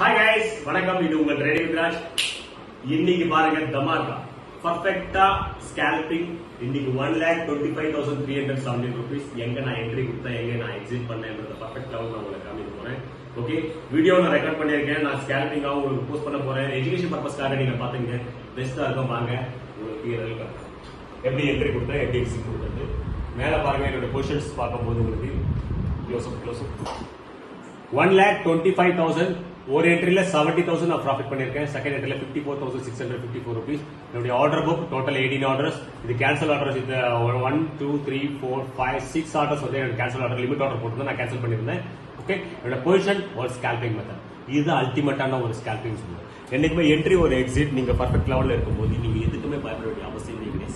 Hi guys வணக்கம். இது உங்கள் ரெடி வித்ராஜ் இன்னைக்கு பாருங்க தமாக்கா பர்ஃபெக்டா ஸ்கேல்பிங் இன்னைக்கு one lakh twenty five thousand three hundred seventy rupees எங்க நான் என்ட்ரி கொடுத்தேன் எங்க நான் எக்ஸிட் பண்ணேன்றத பர்ஃபெக்ட் நான் உங்களுக்கு காமிக்க போறேன். ஓகே வீடியோ நான் ரெக்கார்ட் பண்ணியிருக்கேன். நான் ஸ்கேல்பிங்காக உங்களுக்கு போஸ்ட் பண்ண போறேன். எஜுகேஷன் பர்பஸ்க்காக நீங்க பாத்துங்க பெஸ்டா இருக்கும் வாங்க. உங்களுக்கு எப்படி என்ட்ரி கொடுத்தேன் எப்படி எக்ஸிட் கொடுத்தது? மேல பாருங்க என்னோட பொசிஷன்ஸ் பார்க்கும்போது உங்களுக்கு. Close up close up one lakh twenty five thousand ஒரு என்ட்ரில செவன்டி தௌசண்ட் நான் ப்ராஃபிட் பண்ணிருக்கேன் second என்ட்ரில fifty four thousand six hundred fifty four rupees என்னுடைய order book total eighteen orders இது கேன்சல் ஆர்டர்ஸ் இது one two three four five six orders வந்து எனக்கு cancel order limit order போட்டு நான் கேன்சல் பண்ணியிருந்தேன். ஓகே என்னோட பொசிஷன் ஒரு ஸ்கேல்பிங் மெத்தட் இது அல்டிமேட்டான ஒரு ஸ்கேல்பிங் சொல்லுவேன் என்னைக்குமே என்ட்ரி ஒரு எக்ஸிட் நீங்க பர்ஃபெக்ட் லெவலில் இருக்கும்போது நீங்க எதுக்குமே பயப்பட வேண்டிய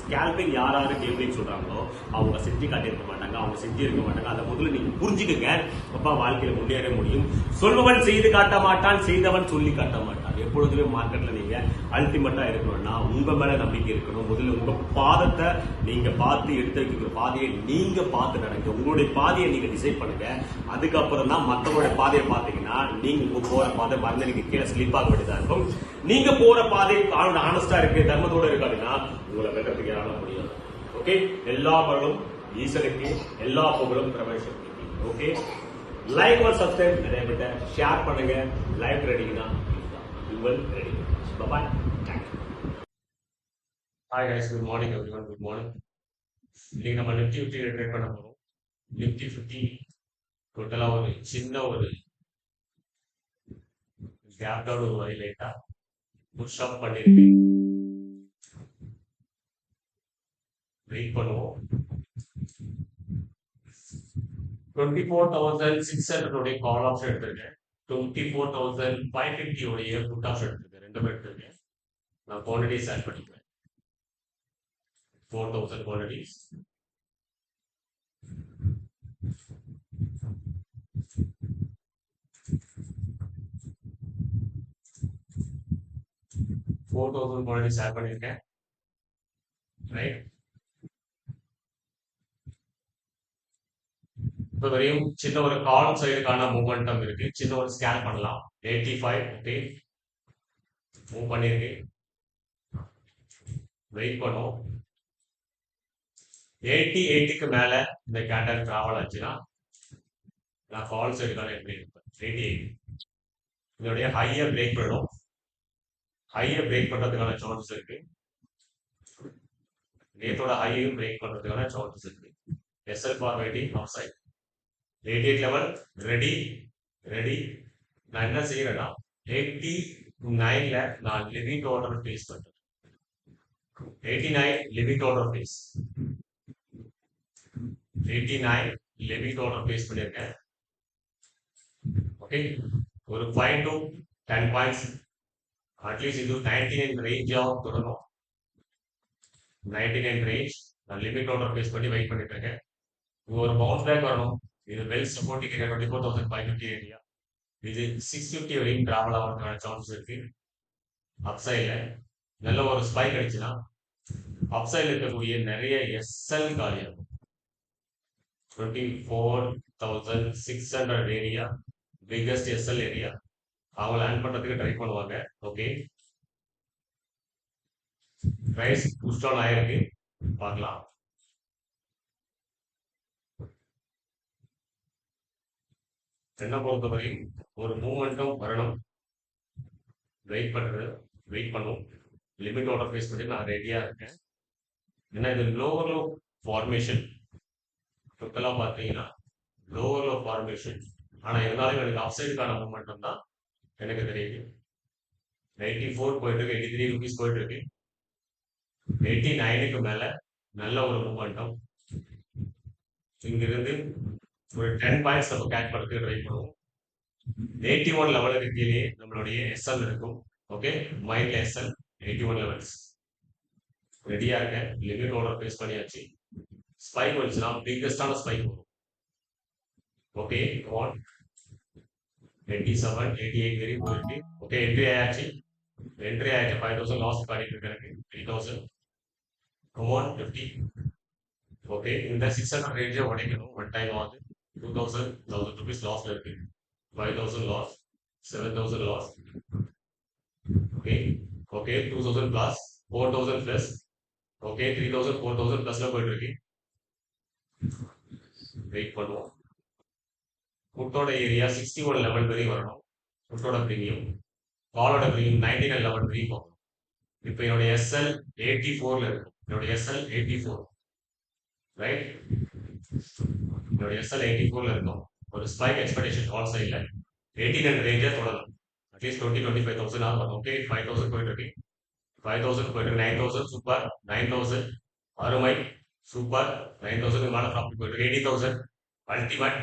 ஸ்கேல்பிங் யார் யாரு கேம்பிங் சொல்றாங்களோ அவங்க செஞ்சு காட்டியிருக்க மாட்டாங்க அவங்க செஞ்சு இருக்க மாட்டாங்க. அதை முதல்ல நீங்க புரிஞ்சுக்கங்க. அப்பா வாழ்க்கையில முன்னேற முடியும். சொல்பவன் செய்து காட்ட மாட்டான் செய்தவன் சொல்லி காட்ட மாட்டான். எப்பொழுதுமே மார்க்கெட்டில் நீங்கள் அல்டிமேட்டாக இருக்கணும்னா உங்கள் மேலே நம்பிக்கை இருக்கணும். முதல்ல உங்கள் பாதத்தை நீங்கள் பார்த்து எடுத்து வைக்கிற பாதையை நீங்கள் பார்த்து நடங்க. உங்களுடைய பாதையை நீங்கள் டிசைட் பண்ணுங்க. அதுக்கப்புறம் தான் மற்றவங்களுடைய பாதையை பார்த்தீங்கன்னா நீங்கள் உங்கள் போகிற பாதை மறந்து நீங்கள் கீழே ஸ்லிப் ஆக வேண்டியதாக இருக்கும். நீங்கள் போகிற பாதை ஆனஸ்டா இருக்கு தர்மத்தோட இருக்காதுன்னா உங்களை வென்றதுக்கு யாரால முடியாது ஓகே எல்லா மகளும் ஈசனுக்கு எல்லா புகழும் பிரபஞ்சத்துக்கு. ஓகே லைக் ஒரு சப்ஸ்கிரைப் நிறைய பேர்ட்ட ஷேர் பண்ணுங்க. லைவ் ரெடினா உங்கள் ready bye hi guys good morning everyone good morning இன்னைக்கு நம்ம நிஃப்டி ஃபிஃப்டி ட்ரேட் பண்ண போறோம். நிஃப்டி ஃபிஃப்டி டோட்டலா ஒரு சின்ன ஒரு கேப் டவுன் ஒரு வழி லைட்டா புஷ் அப் பண்ணிருக்கு. வெயிட் பண்ணுவோம். Twenty four thousand six hundred call option எடுத்திருக்கேன். Twenty four thousand five fifty உடைய புட் ஆப்ஷன் எடுத்திருக்கேன் ரெண்டுமே எடுத்திருக்கேன் நான் குவான்டிட்டிஸ் ஆட் பண்ணிக்கிறேன். Four thousand quantities four thousand quantities add பண்ணியிருக்கேன். ரைட் இப்போ வரையும் சின்ன ஒரு காலம் சைடுக்கான மூமெண்டம் இருக்கு. சின்ன ஒரு ஸ்கேன் பண்ணலாம். எயிட்டி ஃபைவ் ஓகே மூவ் பண்ணியிருக்கு வெயிட் பண்ணும். எயிட்டி எயிட்டிக்கு மேல இந்த கேண்டல் டிராவல் ஆச்சுன்னா நான் கால் சைடுக்கான எப்படி இருப்பேன் எயிட்டி எயிட் இதோடைய ஹையை பிரேக் பண்ணும் ஹையை பிரேக் பண்றதுக்கான சான்சஸ் இருக்கு. நேத்தோட ஹையையும் பிரேக் பண்றதுக்கான சான்சஸ் இருக்கு. S L for waiting outside eighty eight level ready ready நான் என்ன செய்யறேன்னா எயிட்டி நைன்ல நான் லிமிட் ஆர்டர் பிளேஸ் பண்றேன். Eighty nine limit order place eighty nine limit order place பண்ணியிருக்கேன். ஓகே ஒரு five to ten points at least இது ninety nine ரேஞ்சாக தொடரும். நைன்டி நைன் ரேஞ்ச் நான் லிமிட் ஆர்டர் பிளேஸ் பண்ணி வெயிட் பண்ணிட்டு இருக்கேன். ஒரு பவுன்ஸ் பேக் வரணும். இது well supporting area twenty four thousand five fifty area இது சிக்ஸ் ஃபிஃப்டி வரையும் டிராவல் ஆகிறதுக்கான சான்சஸ் இருக்கு. அப்சைடில் நல்ல ஒரு ஸ்பைக் அடிச்சுன்னா அப்சைடில் இருக்கக்கூடிய நிறைய SL காலியாகும் twenty four thousand six hundred area biggest S L area அவங்க லேண்ட் பண்ணுறதுக்கு ட்ரை பண்ணுவாங்க. ஓகே ப்ரைஸ் புஷ் டவுன் ஆயிருக்கு. பார்க்கலாம். என்ன பொறுத்தவரை ஒரு மூமெண்ட்டும் வரணும். வெயிட் பண்ணுறது வெயிட் பண்ணும். லிமிட் ஃபேஸ் பண்ணி நான் ரெடியாக இருக்கேன். ஏன்னா இது லோவர் லோ ஃபார்மேஷன் டோட்டலாக பார்த்தீங்கன்னா லோவர் லோ ஃபார்மேஷன் ஆனால் இருந்தாலும் எனக்கு அப்சைடுக்கான மூமெண்டம் தான் எனக்கு தெரியுது. நைன்டி ஃபோர் போயிட்டு இருக்கு எயிட்டி த்ரீ ருபீஸ் போயிட்டு இருக்கு. எயிட்டி நைனுக்கு மேலே நல்ல ஒரு மூமெண்டம் இங்கிருந்து ஒரு டென் பாயிண்ட்ஸ் நம்ம கேட் பண்ணுறதுக்கு ட்ரை பண்ணுவோம். எயிட்டி ஒன் லெவலுக்கு கீழே நம்மளுடைய எஸ்எல் இருக்கும். ஓகே மைண்ட்ல எஸ்எல் எயிட்டி ஒன் லெவல்ஸ் ரெடியா இருக்க லிமிட் ஆர்டர் பேஸ் பண்ணியாச்சு. ஸ்பைக் வந்துச்சுன்னா பிக்கஸ்டான ஸ்பைக் வரும். Okay one eighty seven eighty eight வரையும் போயிருக்கு ஓகே என்ட்ரி ஆயாச்சு. என்ட்ரி ஆயிடுச்சு ஃபைவ் தௌசண்ட் லாஸ் பண்ணிட்டு இருக்கு எனக்கு three thousand one fifty okay இந்த சிக்ஸ் ஹண்ட்ரட் ரேஞ்சே உடைக்கணும். ஒன் டைம் ஆகுது. டூ தௌசண்ட் தௌசண்ட் ருபீஸ் லாஸ்ல இருக்கு five thousand loss 7000 loss. Okay, okay, 2000 plus, 4000 plus, okay, 3000, 4000 plus ல போயிட்டு இருக்கு. வெயிட் பண்ணுவோம். புட்டோட ஏரியா 61 லெவல் வரையும் வரணும். புட்டோட பிரீமியம். காலோட பிரீமியம் 99 லெவல் வரையும் போகணும். இப்போ என்னோட எஸ்எல் 84ல இருக்கும். என்னோட எஸ்எல் 84. ரைட்? எஸ்எல் எயிட்டி ஃபோர்ல இருந்தோம். ஒரு ஸ்பைக் எக்ஸ்பெக்டேஷன் ஹால் சைடில் எயிட்டி ரெண்டு ரேஞ்சே தொடரும். At least twenty twenty five thousand ஆகும். ஓகே ஃபைவ் தௌசண்ட் போயிட்டு இருக்கு. ஃபைவ் தௌசண்ட் போயிட்டு nine thousand super nine thousand அருமை சூப்பர் நைன் தௌசண்ட் மேலே ப்ராஃபிட் போயிட்டு eighty thousand ultimate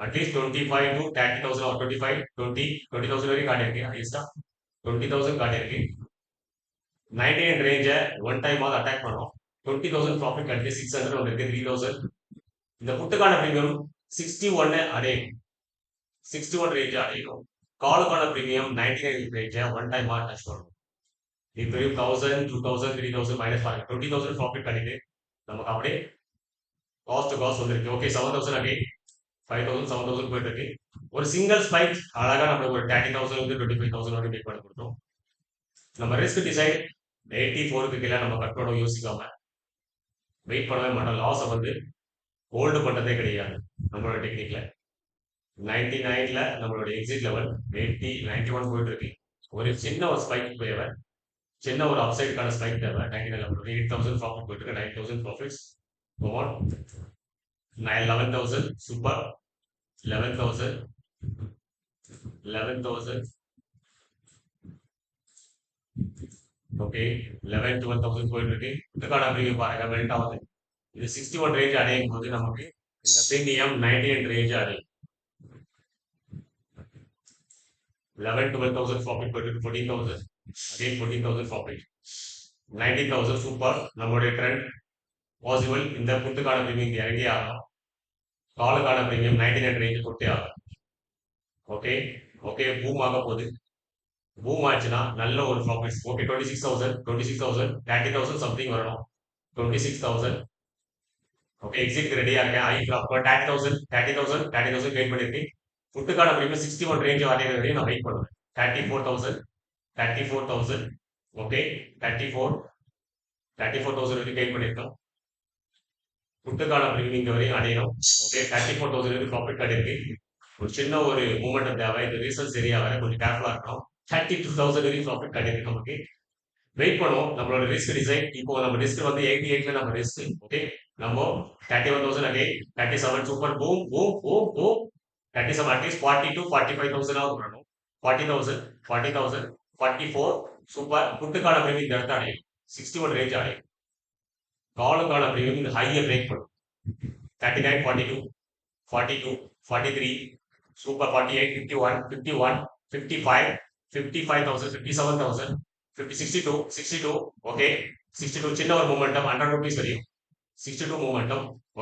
at least twenty five to thirty thousand or twenty five twenty twenty thousand வரைக்கும் காட்டியிருக்கு ஹைஸ்டா twenty thousand காட்டியிருக்கு ninety nine ரேஞ்சை one time ஆகுது attack பண்ணோம். Twenty thousand profit கட்டிட்டு சிக்ஸ் ஹண்ட்ரட் வந்திருக்கு. த்ரீ தௌசண்ட் இந்த முத்துக்கான பிரீமியம் சிக்ஸ்டி ஒன்னு அடையணும். சிக்ஸ்டி ஒன் ரேஞ்சை அடையும் காலுக்கான பிரீமியம் நைன்டி நைன் ரேஞ்சை ஒன் டைமாக டச் பண்ணணும். இப்போ thousand two thousand three thousand minus பாருங்க டுவெண்ட்டி தௌசண்ட் ப்ராஃபிட் பண்ணிட்டு நமக்கு அப்படியே காஸ்ட் காஸ்ட் வந்துருக்கு. Okay seven thousand again five thousand seven thousand போயிட்டு இருக்கு ஒரு சிங்கிள் ஸ்பைக் அழகாக நம்மளுக்கு ஒரு தேர்ட்டி தௌசண்ட் வந்து டுவெண்ட்டி ஃபைவ் தௌசண்ட் வரைக்கும் மேக் பண்ணி கொடுத்தோம். நம்ம ரிஸ்க் டிசைட் எயிட்டி ஃபோருக்கு கீழே நம்ம கட் பண்ண யோசிக்காம. வெயிட் பண்ணவே மாட்டோம். லாஸை வந்து ஹோல்டு பண்றதே கிடையாது. நம்மளோட டெக்னிக்ல 99ல நம்மளோட எக்ஸிட் லெவல் 80 91 போயிட்டு இருக்கு. ஒரு சின்ன ஒரு ஸ்பைக் தேவை. சின்ன ஒரு அப்சைடுக்கான ஸ்பைக் தேவை. 99 லெவல் எயிட் தௌசண்ட் ப்ராஃபிட் போயிட்டு இருக்கு. Nine thousand profits come on nine eleven thousand super eleven thousand eleven thousand okay eleven twelve thousand போயிட்டு இருக்கு. இதுக்கான ப்ரீமியம் பாருங்க மெல்ட் ஆகுது. இது சிக்ஸ்டி ஒன் ரேஞ்ச் அடையும் போது நமக்கு இந்த பிரீமியம் நைன்டி எயிட் ரேஞ்ச் அடையும் லெவன் டுவெல் தௌசண்ட் ப்ராஃபிட் போயிட்டு fourteen thousand again fourteen thousand profit nineteen thousand super நம்மளுடைய ட்ரெண்ட் பாசிபிள் இந்த புத்துக்கான பிரீமியம் இறங்கி ஆகலாம் காலுக்கான பிரீமியம் நைன்டி நைன் ரேஞ்ச் கொட்டே ஆகும். ஓகே ஓகே பூம் ஆக போகுது. பூம் ஆச்சுன்னா நல்ல ஒரு profit okay twenty six thousand twenty six thousand thirty thousand something வரணும். Twenty six thousand okay exit ரெடியா இருக்கேன். I thirty thousand thirty thousand thirty thousand wait பண்ணியிருக்கேன் ஃபுட்டுக்கான ப்ரீமியம் சிக்ஸ்டி ஒன் ரேஞ்ச் வரையும் வரையும் நான் வெயிட் பண்ணுவேன். Thirty four thousand thirty four thousand okay thirty four thirty four thousand வரைக்கும் கெயின் பண்ணியிருக்கோம் ஃபுட்டுக்கான ப்ரீமியம் இங்கே வரையும் அடையணும். ஓகே தேர்ட்டி ஃபோர் தௌசண்ட் வரைக்கும் ப்ராஃபிட் கிடைக்கு ஒரு சின்ன ஒரு மூமெண்ட் தேவை. இந்த ரீசன்ஸ் சரியா வர கொஞ்சம் கேர்ஃபுல்லாக இருக்கணும். தேர்ட்டி டூ தௌசண்ட் வரைக்கும் ப்ராஃபிட் கிடைக்கு நமக்கு. வெயிட் பண்ணுவோம். நம்மளோட ரிஸ்க் டிசைன் இப்போ நம்ம ரிஸ்க் வந்து எயிட்டி எயிட்ல நம்ம ரிஸ்க் ஓகே நம்ம thirty one thousand okay thirty seven super boom boom boom boom thirty seven at least forty two forty five thousand ஆகும் வரணும் forty thousand forty thousand forty four super புட்டுக்கான premium இந்த இடத்த அடையும் sixty one range அடையும் காலுக்கான premium இந்த ஹையை break பண்ணும் thirty nine forty two forty two forty three super forty eight fifty one fifty one fifty five fifty five thousand fifty seven thousand fifty sixty two sixty two okay sixty two சின்ன ஒரு momentum hundred rupees வரையும் sixty two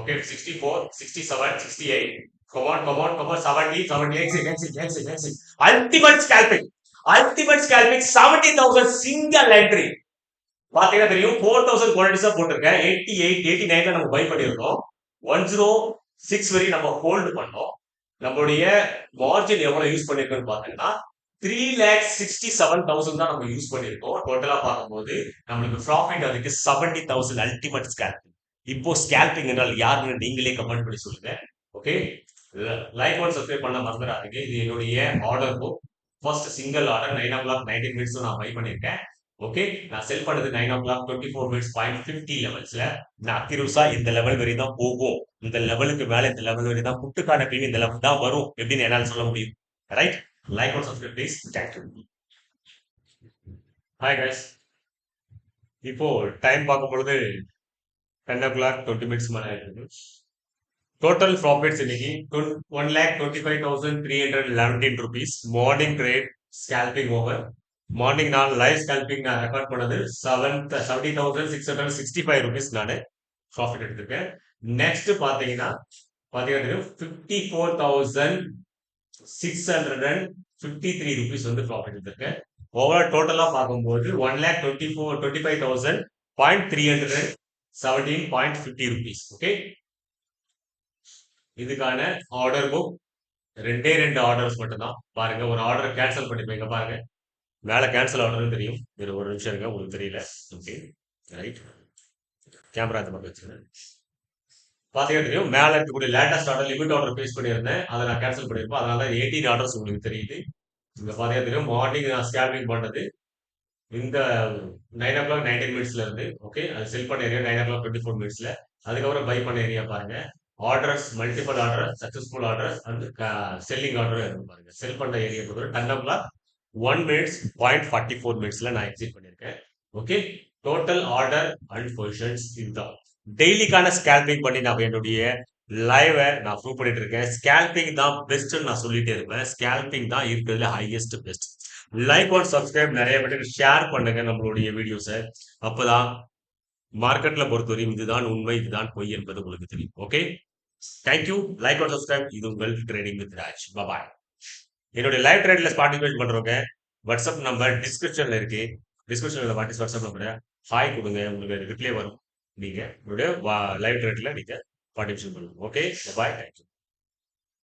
Okay, okay sixty four sixty seven sixty eight come on come on come on seventy seventy exit exit exit exit ultimate scalping ultimate scalping seventy thousand single பாத்தீங்கன்னா தெரியும் four thousand குவாலிட்டிஸா போட்டிருக்கேன். Eighty eight eighty நைன்ல நம்ம by பண்ணியிருக்கோம். One zero six வரையும் நம்ம hold பண்ணோம். நம்மளுடைய மார்ஜின் எவ்வளவு யூஸ் பண்ணிருக்கோம்னு பாத்தீங்கன்னா three lakh sixty seven thousand தான் நம்ம யூஸ் பண்ணியிருக்கோம். டோட்டலா பார்க்கும்போது நம்மளுக்கு ப்ராஃபிட் அதுக்கு செவன்டி தௌசண்ட் அல்டிமேட் ஸ்கேல்பிங் இப்போ ஸ்கேல்பிங் என்றால் யாருன்னு நீங்களே கமெண்ட் பண்ணி சொல்லுங்க. ஓகே லைக் ஒன் சப்ஸ்கிரைப் பண்ண மறந்துடாதீங்க. இது என்னுடைய order book first single order nine o'clock nineteen minutes நான் பை பண்ணியிருக்கேன். ஓகே நான் செல் பண்ணது nine o'clock twenty four minutes point fifty லெவல்ஸ்ல நான் அக்யூரஸா இந்த லெவல் வரையும் தான் போகும். இந்த லெவலுக்கு மேல இந்த லெவல் வரையும் தான் புட்டுக்கான பிரிவு இந்த லெவல் தான் வரும் எப்படின்னு என்னால சொல்ல முடியும். Right like one subscribe please thank you hi guys இப்போ டைம் பார்க்கும் பொழுது ten o'clock twenty minutes மேலே இருக்குது டோட்டல் ப்ராஃபிட்ஸ் இன்னைக்கு one lakh twenty five thousand three hundred seventeen rupees morning trade scalping over morning நான் live scalping நான் record பண்ணது seven seventy thousand six hundred sixty five rupees நான் profit எடுத்திருக்கேன். Next பார்த்தீங்கன்னா பார்த்தீங்கன்னா fifty four thousand six hundred and fifty three rupees வந்து profit எடுத்திருக்கேன். Overall டோட்டலாக பார்க்கும்போது one lakh twenty four twenty five thousand point three hundred and seventeen point fifty rupees okay இதுக்கான order book ரெண்டே ரெண்டு ஆர்டர்ஸ் மட்டும்தான். பாருங்க ஒரு ஆர்டர் கேன்சல் பண்ணிப்பீங்க பாருங்க. மேலே கேன்சல் ஆர்டர் தெரியும். இது ஒரு நிமிஷம் இருக்க உங்களுக்கு தெரியல. ஓகே ரைட் கேமரா இந்த பக்கம் வச்சுருங்க தெரியும் மேலே இருக்கக்கூடிய latest order limit order place பண்ணியிருந்தேன். அதை நான் கேன்சல் பண்ணியிருப்பேன். அதனால தான் எயிட்டீன் ஆர்டர்ஸ் உங்களுக்கு தெரியுது. இங்கே பாத்தீங்கன்னா தெரியும் மார்னிங் நான் ஸ்கேல்பிங் பண்ணது இந்த நைன் ஓ கிளாக் நைன்டீன் மினிட்ஸ்ல இருந்து ஓகே அது செல் பண்ண area nine o'clock twenty four மினிட்ஸ்ல அதுக்கப்புறம் பை பண்ண ஏரியா பாருங்க. Orders multiple order successful order and selling order இருக்கும் பாருங்க. செல் பண்ண ஏரியா பொறுத்தவரை ten o'clock one minutes point forty four மினிட்ஸ்ல நான் எக்ஸிட் பண்ணியிருக்கேன் okay total order and positions இதுதான் டெய்லிக்கான ஸ்கேல்பிங் பண்ணி நான் என்னுடைய லைவை நான் ப்ரூவ் பண்ணிட்டு இருக்கேன். ஸ்கேல்பிங் தான் பெஸ்ட்னு நான் சொல்லிட்டே இருப்பேன். ஸ்கேல்பிங் தான் இருக்கிறதுல highest best like and subscribe நிறைய பேருக்கு ஷேர் பண்ணுங்க நம்மளுடைய வீடியோஸை அப்பதான் மார்க்கெட்ல பொறுத்தவரையும் இதுதான் உண்மை இதுதான் பொய் என்பது உங்களுக்கு தெரியும். Okay thank you like and subscribe இது உங்கள் ட்ரேடிங் வித் ராஜ் பபாய் என்னுடைய லைவ் ட்ரேட்ல பார்ட்டிசிபேட் பண்றவங்க வாட்ஸ்அப் நம்பர் டிஸ்கிரிப்ஷன்ல இருக்கு. டிஸ்கிரிப்ஷன்ல வாட்ஸ் வாட்ஸ்அப் நம்பர் ஹாய் கொடுங்க. உங்களுக்கு ரிப்ளை வரும். நீங்க உங்களுடைய லைவ் ட்ரேட்ல நீங்க பார்ட்டிசிபேட் பண்ணுங்க. Okay bye thank you